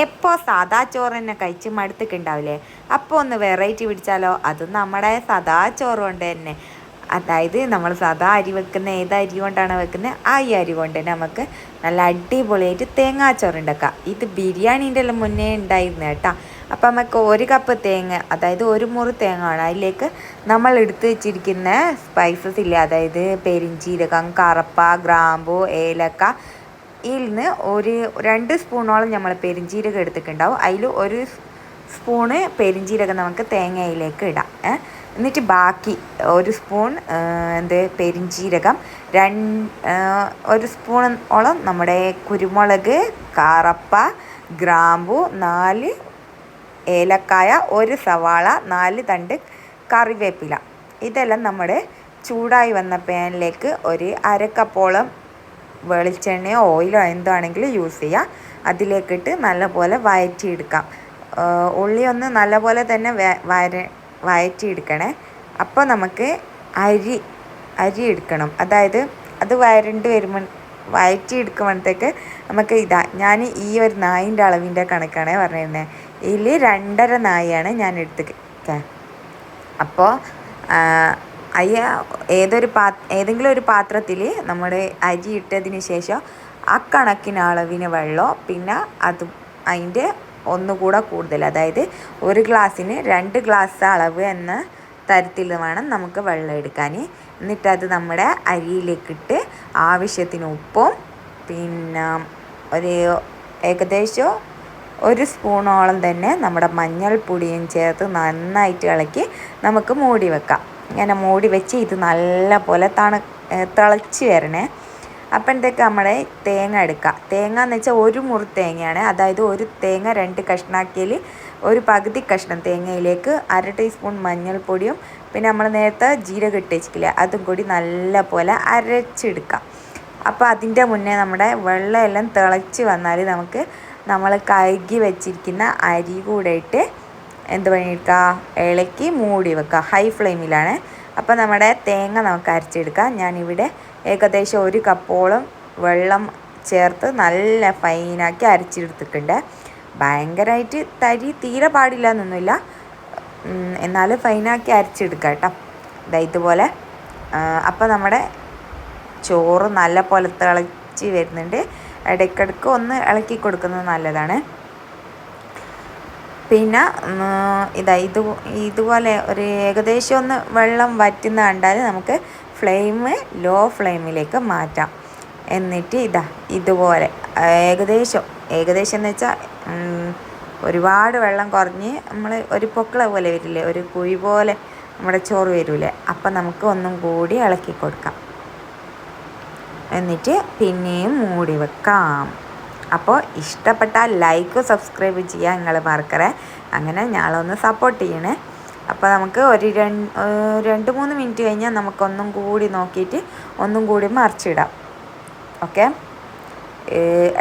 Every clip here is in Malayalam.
എപ്പോൾ സാദാ ചോറ് തന്നെ കഴിച്ച് മടുത്തിട്ടുണ്ടാവില്ലേ അപ്പോൾ ഒന്ന് വെറൈറ്റി പിടിച്ചാലോ? അത് നമ്മുടെ സാദാ ചോറ് കൊണ്ട് തന്നെ. അതായത് നമ്മൾ സാധാ അരി വെക്കുന്ന ഏത് അരി കൊണ്ടാണ് വെക്കുന്നത് ആ ഈ അരി കൊണ്ട് തന്നെ നമുക്ക് നല്ല അടിപൊളിയായിട്ട് തേങ്ങാച്ചോറ് ഉണ്ടാക്കാം ഇത് ബിരിയാണീന്റെ എല്ലാം മുന്നേ ഉണ്ടായിരുന്നു കേട്ടോ. അപ്പം നമുക്ക് ഒരു കപ്പ് തേങ്ങ അതായത് ഒരു മുറി തേങ്ങ ആണ് അതിലേക്ക് നമ്മൾ എടുത്ത് വെച്ചിരിക്കുന്ന സ്പൈസസ് ഇല്ലേ? അതായത് പെരിഞ്ചീരകം കറപ്പ ഗ്രാമ്പു ഏലക്ക ഇതിൽ നിന്ന് ഒരു രണ്ട് സ്പൂണോളം നമ്മൾ പെരിഞ്ചീരകം എടുത്തിട്ടുണ്ടാവും. അതിൽ ഒരു സ്പൂണ് പെരിഞ്ചീരകം നമുക്ക് തേങ്ങയിലേക്ക് ഇടാം എന്നിട്ട് ബാക്കി ഒരു സ്പൂൺ എന്ത് പെരിഞ്ചീരകം രണ്ട് ഒരു സ്പൂണോളം നമ്മുടെ കുരുമുളക് കറപ്പ ഗ്രാമ്പു നാല് ഏലക്കായ ഒരു സവാള നാല് തണ്ട് കറിവേപ്പില. ഇതെല്ലാം നമ്മുടെ ചൂടായി വന്ന പാനിലേക്ക് ഒരു അരക്കപ്പോളം വെളിച്ചെണ്ണയോ ഓയിലോ എന്താണെങ്കിലും യൂസ് ചെയ്യുക അതിലേക്കിട്ട് നല്ലപോലെ വയറ്റിയെടുക്കാം. ഉള്ളി ഒന്ന് നല്ലപോലെ തന്നെ വര വയറ്റിയെടുക്കണേ. അപ്പോൾ നമുക്ക് അരി അരി എടുക്കണം. അതായത് അത് വരണ്ട് വരുമ്പോൾ വഴറ്റിയെടുക്കുമ്പോഴത്തേക്ക് നമുക്ക് ഇതാ ഞാൻ ഈ ഒരു നായിന്റെ അളവിന്റെ കണക്കാണ് പറഞ്ഞിരുന്നത് ഇതിൽ രണ്ടര നായാണ് ഞാൻ എടുത്ത് അപ്പോൾ അയ്യ ഏതൊരു പാ ഏതെങ്കിലും ഒരു പാത്രത്തിൽ നമ്മുടെ അരി ഇട്ടതിന് ശേഷം ആ കണക്കിന് അളവിന് വെള്ളം പിന്നെ അത് അതിന്റെ ഒന്നുകൂടെ കൂടുതൽ. അതായത് ഒരു ഗ്ലാസ്സിന് രണ്ട് ഗ്ലാസ് അളവ് എന്ന തരത്തിൽ വേണം നമുക്ക് വെള്ളം എടുക്കാൻ. എന്നിട്ട് അത് നമ്മുടെ അരിയിലേക്കിട്ട് ആവശ്യത്തിന് ഉപ്പും പിന്നെ ഒരു ഏകദേശം ഒരു സ്പൂണോളം തന്നെ നമ്മുടെ മഞ്ഞൾപ്പൊടിയും ചേർത്ത് നന്നായിട്ട് ഇളക്കി നമുക്ക് മൂടി വെക്കാം. ഇങ്ങനെ മൂടി വെച്ച് ഇത് നല്ല പോലെ തണു തിളച്ച് വരണേ. അപ്പോഴത്തേക്ക് നമ്മുടെ തേങ്ങ എടുക്കുക തേങ്ങ എന്ന് വെച്ചാൽ ഒരു മുറി തേങ്ങയാണ്. അതായത് ഒരു തേങ്ങ രണ്ട് കഷ്ണാക്കിയതിൽ ഒരു പകുതി കഷ്ണം തേങ്ങയിലേക്ക് അര ടീസ്പൂൺ മഞ്ഞൾപ്പൊടിയും പിന്നെ നമ്മൾ നേരത്തെ ജീരകം ഇട്ട് വെച്ചിട്ടില്ലേ അതും കൂടി നല്ല പോലെ അരച്ചെടുക്കാം. അപ്പോൾ അതിന്റെ മുന്നേ നമ്മുടെ വെള്ളമെല്ലാം തിളച്ച് വന്നാൽ നമുക്ക് നമ്മൾ കഴുകി വെച്ചിരിക്കുന്ന അരി കൂടെ ഇട്ട് എന്ത് പണിയെടുക്കുക ഇളക്കി മൂടി വെക്കുക ഹൈ ഫ്ലെയിമിലാണ് അപ്പോൾ നമ്മുടെ തേങ്ങ നമുക്ക് അരച്ചെടുക്കാം. ഞാനിവിടെ ഏകദേശം ഒരു കപ്പോളം വെള്ളം ചേർത്ത് നല്ല ഫൈനാക്കി അരച്ചെടുത്തിട്ടുണ്ട്. ഭയങ്കരമായിട്ട് തരി തീരെ പാടില്ല എന്നൊന്നുമില്ല എന്നാലും ഫൈനാക്കി അരച്ചെടുക്കുക കേട്ടോ. ഇതാ ഇതുപോലെ. അപ്പോൾ നമ്മുടെ ചോറ് നല്ല പോലെ തിളച്ച് വരുന്നുണ്ട്. ഇടയ്ക്കിടയ്ക്ക് ഒന്ന് ഇളക്കി കൊടുക്കുന്നത് നല്ലതാണ്. പിന്നെ ഇതാ ഇത് ഇതുപോലെ ഒരു ഏകദേശം ഒന്ന് വെള്ളം വറ്റുന്ന കണ്ടാൽ നമുക്ക് ഫ്ലെയിം ലോ ഫ്ലെയിമിലേക്ക് മാറ്റാം. എന്നിട്ട് ഇതാ ഇതുപോലെ. ഏകദേശം ഏകദേശം എന്ന് വെച്ചാൽ ഒരുപാട് വെള്ളം കുറഞ്ഞ് നമ്മൾ ഒരു പൊക്കിള പോലെ വരില്ലേ ഒരു കുഴി പോലെ നമ്മുടെ ചോറ് വരില്ലേ അപ്പം നമുക്ക് ഒന്നും കൂടി ഇളക്കി കൊടുക്കാം. എന്നിട്ട് പിന്നെയും മൂടി വെക്കാം. അപ്പോൾ ഇഷ്ടപ്പെട്ടാൽ ലൈക്ക് സബ്സ്ക്രൈബ് ചെയ്യാൻ നിങ്ങൾ മറക്കറേ അങ്ങനെ ഞാളൊന്ന് സപ്പോർട്ട് ചെയ്യണേ. അപ്പോൾ നമുക്ക് ഒരു രണ്ട് രണ്ട് മൂന്ന് മിനിറ്റ് കഴിഞ്ഞാൽ നമുക്കൊന്നും കൂടി നോക്കിയിട്ട് ഒന്നും കൂടി മറിച്ചിടാം. ഓക്കെ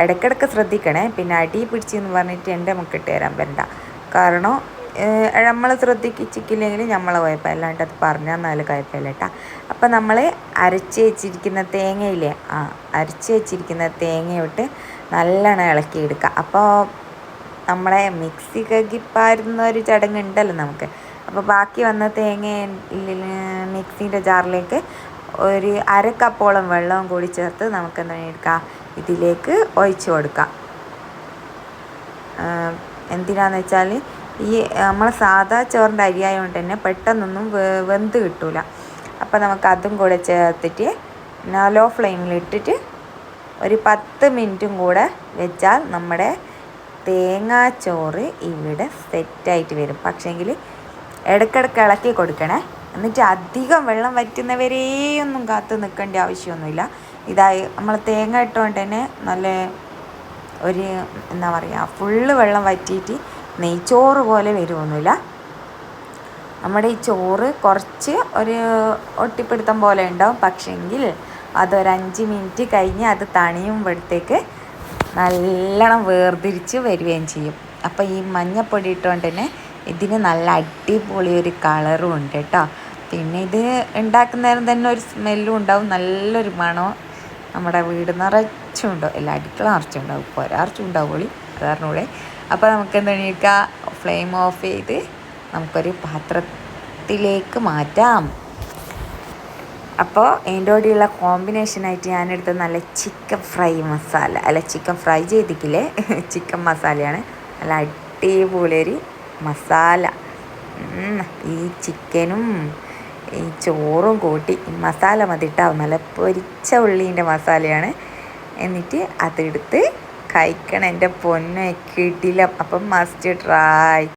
ഇടയ്ക്കിടയ്ക്ക് ശ്രദ്ധിക്കണേ. പിന്നെ അടി പിടിച്ചെന്ന് പറഞ്ഞിട്ട് എന്റെ മുക്കിട്ട് തരാൻ വരണ്ട. കാരണം നമ്മൾ ശ്രദ്ധിച്ചില്ലെങ്കിൽ നമ്മളെ കുഴപ്പം അല്ലാണ്ട് അത് പറഞ്ഞാൽ നല്ല കുഴപ്പമില്ല കേട്ടോ. അപ്പം നമ്മൾ അരച്ച് വെച്ചിരിക്കുന്ന തേങ്ങയില്ലേ? ആ അരച്ച് വെച്ചിരിക്കുന്ന തേങ്ങയോട്ട് നല്ലോണം ഇളക്കിയെടുക്കുക അപ്പോൾ നമ്മളെ മിക്സി കകിപ്പാരുന്ന ഒരു ചടങ്ങ് ഉണ്ടല്ലോ നമുക്ക്. അപ്പോൾ ബാക്കി വന്ന തേങ്ങ മിക്സിന്റെ ജാറിലേക്ക് ഒരു അര കപ്പോളം വെള്ളവും കൂടി ചേർത്ത് നമുക്ക് എന്താ എടുക്കാം ഇതിലേക്ക് ഒഴിച്ചു കൊടുക്കാം എന്തിനാന്ന് വെച്ചാൽ ഈ നമ്മൾ സാധാ ചോറിന്റെ അരിയായതുകൊണ്ട് തന്നെ പെട്ടെന്നൊന്നും വെന്ത് കിട്ടൂല. അപ്പോൾ നമുക്ക് അതും കൂടെ ചേർത്തിട്ട് ലോ ഫ്ലെയിമിൽ ഇട്ടിട്ട് ഒരു പത്ത് മിനിറ്റും കൂടെ വെച്ചാൽ നമ്മുടെ തേങ്ങാച്ചോറ് ഇവിടെ സെറ്റായിട്ട് വരും. പക്ഷേങ്കിൽ ഇടയ്ക്കിടയ്ക്ക് ഇളക്കി കൊടുക്കണേ. എന്നിട്ട് അധികം വെള്ളം വറ്റുന്നവരെയൊന്നും കാത്തു നിൽക്കേണ്ട ആവശ്യമൊന്നുമില്ല. ഇതായി നമ്മൾ തേങ്ങ ഇട്ടുകൊണ്ട് തന്നെ നല്ല ഒരു എന്താ പറയുക ഫുള്ള് വെള്ളം വറ്റിയിട്ട് നെയ്ച്ചോറ് പോലെ വരുമൊന്നുമില്ല നമ്മുടെ ഈ ചോറ് കുറച്ച് ഒരു ഒട്ടിപ്പിടുത്തം പോലെ ഉണ്ടാവും. പക്ഷെങ്കിൽ അതൊരു അഞ്ച് മിനിറ്റ് കഴിഞ്ഞ് അത് തണിയുമ്പോഴത്തേക്ക് നല്ലോണം വേർതിരിച്ച് വരികയും ചെയ്യും. അപ്പോൾ ഈ മഞ്ഞപ്പൊടി ഇട്ടുകൊണ്ട് തന്നെ ഇതിന് നല്ല അടിപൊളി ഒരു കളറും ഉണ്ട് കേട്ടോ. പിന്നെ ഇത് ഉണ്ടാക്കുന്നേരം തന്നെ ഒരു സ്മെല്ലും ഉണ്ടാവും നല്ലൊരു മണവും. നമ്മുടെ വീട് നിറച്ചും ഉണ്ടാവും. എല്ലാ അടുക്കള നിറച്ചും ഉണ്ടാവും. ഇപ്പോൾ ഒരാർച്ചും പൊളി കൂടെ അപ്പോൾ നമുക്ക് എന്താണ് ഫ്ലെയിം ഓഫ് ചെയ്ത് നമുക്കൊരു പാത്രത്തിലേക്ക് മാറ്റാം. അപ്പോൾ അതിന്റെ കൂടെയുള്ള കോമ്പിനേഷനായിട്ട് ഞാനെടുത്ത നല്ല ചിക്കൻ ഫ്രൈ മസാല അല്ല ചിക്കൻ ഫ്രൈ ചെയ്തിക്കില്ലേ ചിക്കൻ മസാലയാണ് നല്ല അടിപൊളിയൊരു മസാല ഈ ചിക്കനും ഈ ചോറും കൂട്ടി മസാല മതിട്ടാവും നല്ല പൊരിച്ച ഉള്ളീന്റെ മസാലയാണ് എന്നിട്ട് അതെടുത്ത് കഴിക്കണം എന്റെ പൊന്നെ കിടിലം. അപ്പം മസ്റ്റ് ട്രൈ